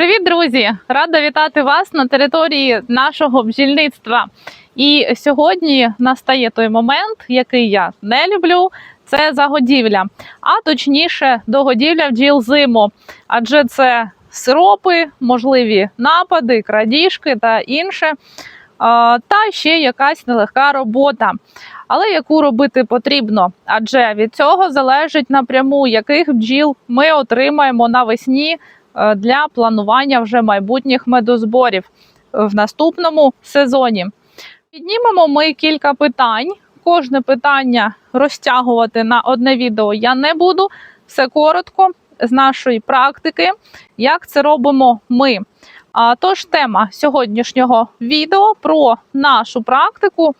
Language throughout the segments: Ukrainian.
Привіт, друзі! Рада вітати вас на території нашого бджільництва. І сьогодні настає той момент, який я не люблю. Це загодівля, а точніше, догодівля бджіл зиму, адже це сиропи, можливі напади, крадіжки та інше. Та ще якась нелегка робота. Але яку робити потрібно? Адже від цього залежить напряму, яких бджіл ми отримаємо навесні для планування вже майбутніх медозборів в наступному сезоні. Піднімемо ми кілька питань. Кожне питання розтягувати на одне відео я не буду. Все коротко з нашої практики, як це робимо ми. А тож тема сьогоднішнього відео про нашу практику,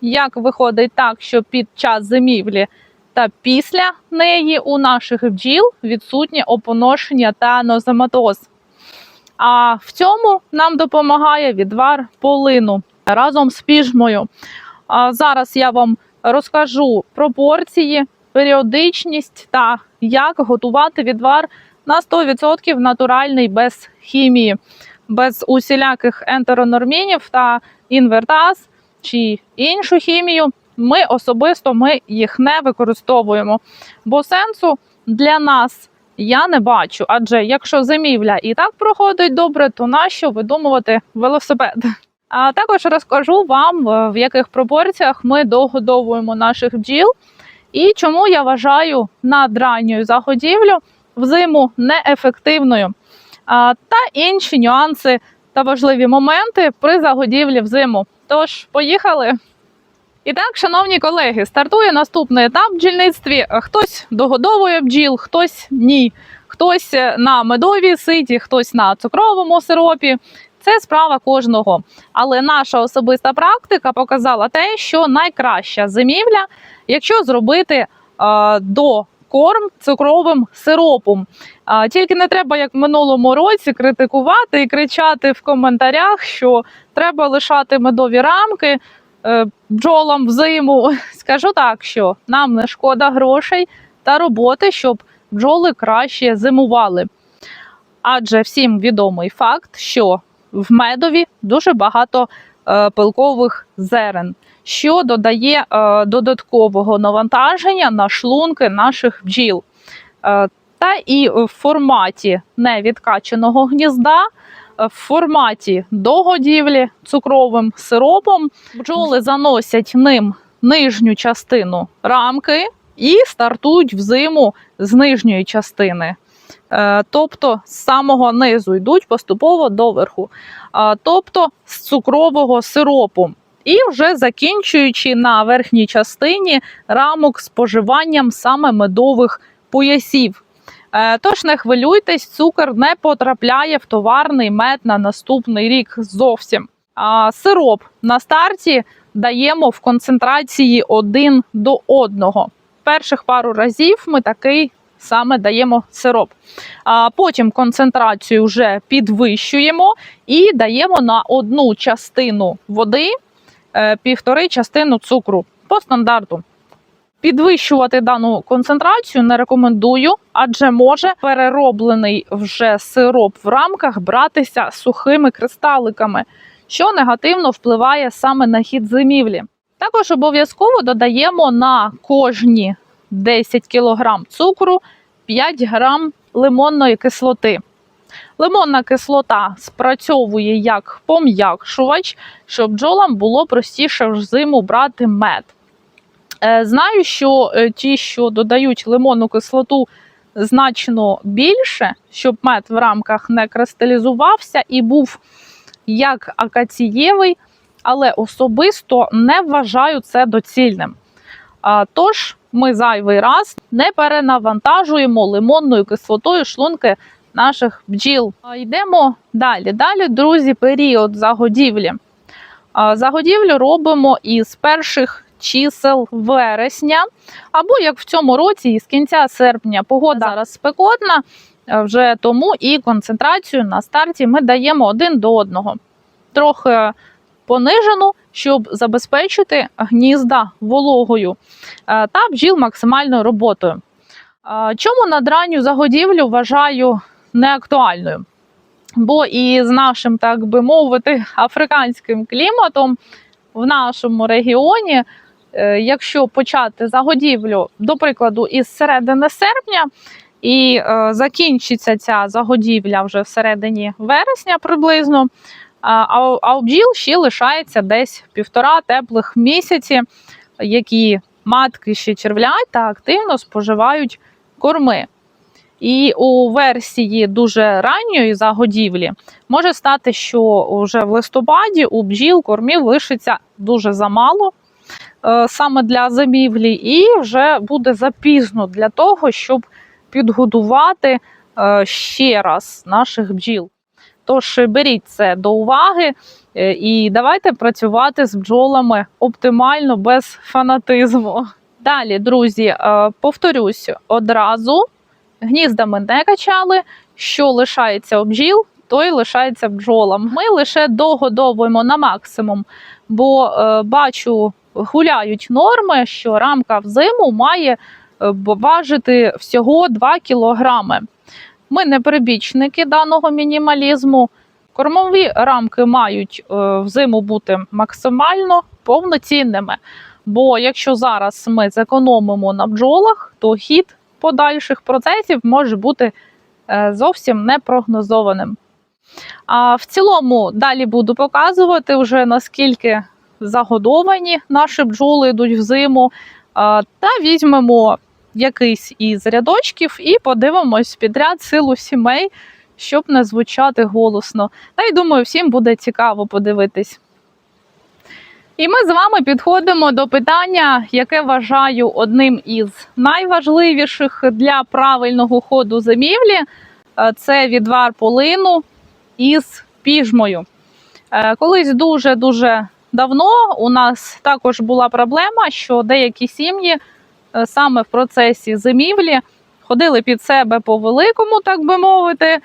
як виходить так, що під час зимівлі та після неї у наших бджіл відсутнє опоношення та нозематоз. А в цьому нам допомагає відвар полину разом з піжмою. А зараз я вам розкажу пропорції, періодичність та як готувати відвар на 100% натуральний без хімії, без усіляких ентеронормінів та інвертаз чи іншу хімію. Ми особисто ми їх не використовуємо, бо сенсу для нас я не бачу. Адже якщо зимівля і так проходить добре, то нащо видумувати велосипед? А також розкажу вам, е, в яких пропорціях ми догодовуємо наших бджіл і чому я вважаю надранню загодівлю взиму неефективною. А, Та інші нюанси та важливі моменти при загодівлі взиму. Тож, поїхали! І так, шановні колеги, стартує наступний етап в бджільництві. Хтось догодовує бджіл, хтось ні. Хтось на медовій ситі, хтось на цукровому сиропі. Це справа кожного. Але наша особиста практика показала те, що найкраща зимівля, якщо зробити е, до корм цукровим сиропом. А, тільки не треба, як в минулому році, критикувати і кричати в коментарях, що треба лишати медові рамки е, бджолам взиму. Скажу так, що нам не шкода грошей та роботи, щоб бджоли краще зимували. Адже всім відомий факт, що в медові дуже багато е, пилкових зерен, що додає е, додаткового навантаження на шлунки наших бджіл. Та і в форматі невідкаченого гнізда, в форматі догодівлі цукровим сиропом бджоли заносять ним нижню частину рамки і стартують взиму з нижньої частини. Е, Тобто з самого низу йдуть поступово до верху, тобто з цукрового сиропу. І вже закінчуючи на верхній частині рамок споживанням саме медових поясів. Е, Тож не хвилюйтесь, цукор не потрапляє в товарний мед на наступний рік зовсім. Сироп на старті даємо в концентрації один до одного. Перших пару разів ми такий саме даємо сироп. А потім концентрацію вже підвищуємо і даємо на одну частину води е, півтори частину цукру по стандарту. Підвищувати дану концентрацію не рекомендую, адже може перероблений вже сироп в рамках братися сухими кристаликами, що негативно впливає саме на хід зимівлі. Також обов'язково додаємо на кожні 10 кг цукру 5 грам лимонної кислоти. Лимонна кислота спрацьовує як пом'якшувач, щоб бджолам було простіше взиму брати мед. Е, Знаю, що е, ті, що додають лимонну кислоту значно більше, щоб мед в рамках не кристалізувався і був як акацієвий, але особисто не вважаю це доцільним. Тож ми зайвий раз не перенавантажуємо лимонною кислотою шлунки наших бджіл. Йдемо далі. Далі, друзі, період загодівлі. Загодівлю робимо із перших чисел вересня, або як в цьому році, із кінця серпня. Погода зараз спекотна, е, вже тому і концентрацію на старті ми даємо один до одного. Трохи понижену, щоб забезпечити гнізда вологою е, та бджіл максимальною роботою. Е, Чому надранню загодівлю вважаю неактуальною? Бо і з нашим, так би мовити, африканським кліматом в нашому регіоні, якщо почати загодівлю, до прикладу, із середини серпня, і е, закінчиться ця загодівля вже всередині вересня приблизно. А, у бджіл ще лишається десь півтора теплих місяці, які матки ще червлять та активно споживають корми. І у версії дуже ранньої загодівлі може стати, що вже в листопаді у бджіл кормів лишиться дуже замало е, саме для зимівлі, і вже буде запізно для того, щоб підгодувати е, ще раз наших бджіл. Тож беріть це до уваги е, і давайте працювати з бджолами оптимально без фанатизму. Далі, друзі, е, повторюсь одразу: гніздами не качали, що лишається бджіл, то лишається бджолам. Ми лише догодовуємо на максимум, бо е, бачу, гуляють норми, що рамка в зиму має е, важити всього 2 кілограми. Ми не прибічники даного мінімалізму. Кормові рамки мають е, взиму бути максимально повноцінними. Бо якщо зараз ми зекономимо на бджолах, то хід подальших процесів може бути е, зовсім непрогнозованим. А в цілому далі буду показувати вже наскільки загодовані наші бджоли йдуть в зиму. Та візьмемо якийсь із рядочків і подивимось підряд силу сімей, щоб не звучати голосно. Та й думаю, всім буде цікаво подивитись. І ми з вами підходимо до питання, яке вважаю одним із найважливіших для правильного ходу зимівлі. Е, Це відвар полину із піжмою. Е, Колись дуже-дуже давно у нас також була проблема, що деякі сім'ї е, саме в процесі зимівлі ходили під себе по великому, так би мовити.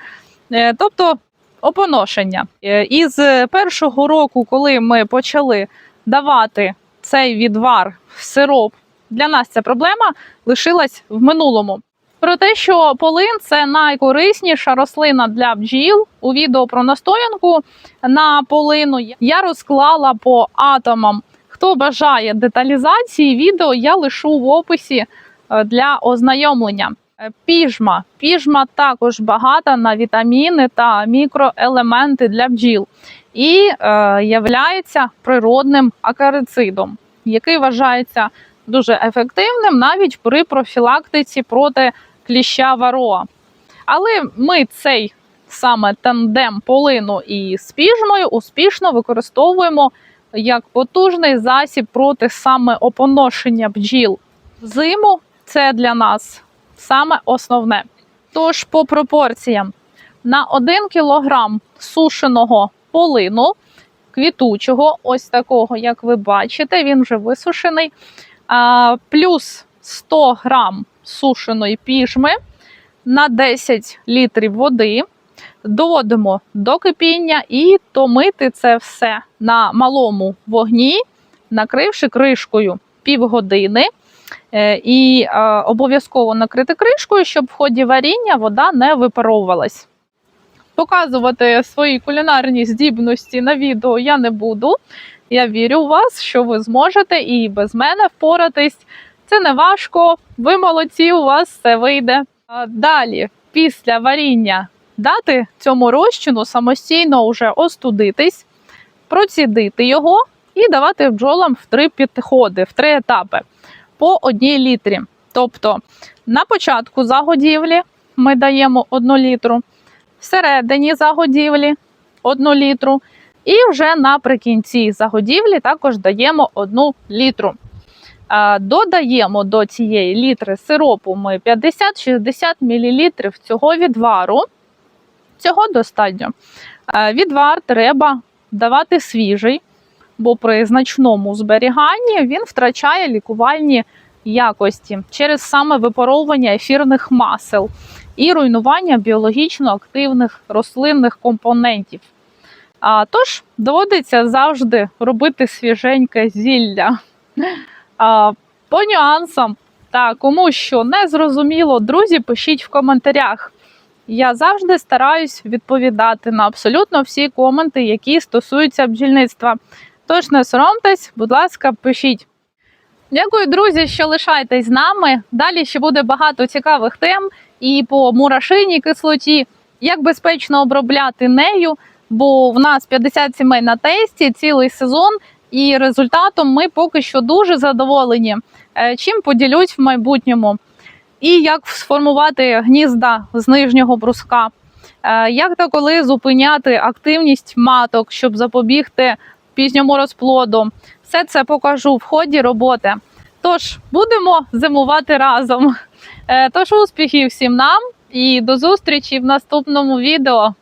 Е, Тобто опоношення. Е, Із першого року, коли ми почали давати цей відвар в сироп, для нас ця проблема лишилась в минулому. Про те, що полин це найкорисніша рослина для бджіл. У відео про настоянку на полину я розклала по атомам. Хто бажає деталізації відео, я лишу в описі е, для ознайомлення. Е, Піжма. Піжма також багата на вітаміни та мікроелементи для бджіл і е, являється природним акарицидом, який вважається дуже ефективним навіть при профілактиці проти кліща вароа. Але ми цей саме тандем полину і спіжмою успішно використовуємо як потужний засіб проти саме опоношення бджіл. Зиму це для нас саме основне. Тож, по пропорціям, на 1 кілограм сушеного полину, квітучого, ось такого, як ви бачите, він вже висушений, плюс 100 грам сушеної піжми на 10 літрів води. Доводимо до кипіння і томити це все на малому вогні, накривши кришкою півгодини. Е, І е, обов'язково накрити кришкою, щоб в ході варіння вода не випаровувалась. Показувати свої кулінарні здібності на відео я не буду. Я вірю в вас, що ви зможете і без мене впоратись. Це не важко, ви молодці, у вас все вийде. Далі, після варіння, дати цьому розчину самостійно вже остудитись, процідити його і давати бджолам в три підходи, в три етапи по одній літрі. Тобто на початку загодівлі ми даємо 1 літру, всередині загодівлі 1 літру, і вже наприкінці загодівлі також даємо 1 літру. Додаємо до цієї літри сиропу ми 50-60 мл цього відвару. Цього достатньо. Відвар треба давати свіжий, бо при значному зберіганні він втрачає лікувальні якості через саме випаровування ефірних масел і руйнування біологічно активних рослинних компонентів. Тож доводиться завжди робити свіженьке зілля. А, По нюансам, та кому що не зрозуміло, друзі, пишіть в коментарях. я завжди стараюсь відповідати на абсолютно всі коменти, які стосуються бджільництва. Тож не соромтесь, будь ласка, пишіть. Дякую, друзі, що лишаєтесь з нами. Далі ще буде багато цікавих тем і по мурашиній кислоті, як безпечно обробляти нею, бо в нас 50 сімей на тесті цілий сезон, і результатом ми поки що дуже задоволені. Е, Чим поділюсь в майбутньому. І як сформувати гнізда з нижнього бруска, Е, як та коли зупиняти активність маток, щоб запобігти пізньому розплоду. Все це покажу в ході роботи. Тож будемо зимувати разом. Е, Тож успіхів всім нам і до зустрічі в наступному відео.